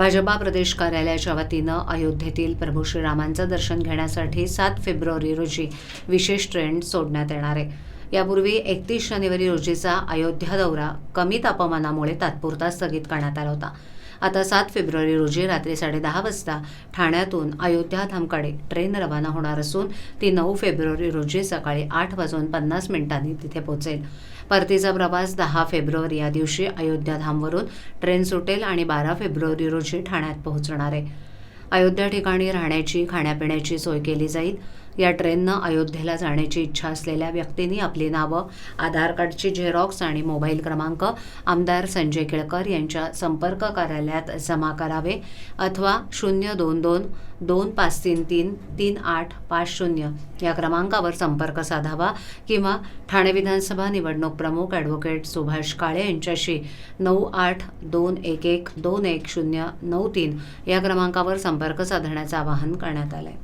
भाजपा प्रदेश कार्यालयाच्या वतीनं अयोध्येतील प्रभू श्रीरामांचं दर्शन घेण्यासाठी सात फेब्रुवारी रोजी विशेष ट्रेन सोडण्यात येणार आहे. यापूर्वी एकतीस जानेवारी रोजीचा अयोध्या दौरा कमी तापमानामुळे तात्पुरता स्थगित करण्यात आला होता. आता सात फेब्रुवारी रोजी रात्री साडेदहा वाजता ठाण्यातून अयोध्या धामकडे ट्रेन रवाना होणार असून ती नऊ फेब्रुवारी रोजी सकाळी आठ वाजून पन्नास मिनिटांनी तिथे पोहोचेल. परतीचा प्रवास दहा फेब्रुवारी या दिवशी अयोध्या धामवरून ट्रेन सुटेल आणि बारा फेब्रुवारी रोजी ठाण्यात पोहोचणार आहे. अयोध्या ठिकाणी राहण्याची खाण्यापिण्याची सोय केली जाईल. या ट्रेननं अयोध्येला जाण्याची इच्छा असलेल्या व्यक्तींनी आपली नावं आधार कार्डची झेरॉक्स आणि मोबाईल क्रमांक आमदार संजय केळकर यांच्या संपर्क कार्यालयात जमा करावे अथवा शून्य दोन दोन दोन पाच तीन तीन तीन आठ पाच शून्य या क्रमांकावर संपर्क साधावा किंवा ठाणे विधानसभा निवडणूक प्रमुख ॲडव्होकेट सुभाष काळे यांच्याशी नऊ आठ दोन एक एक दोन एक शून्य नऊ तीन या क्रमांकावर संपर्क साधण्याचं आवाहन करण्यात आलं आहे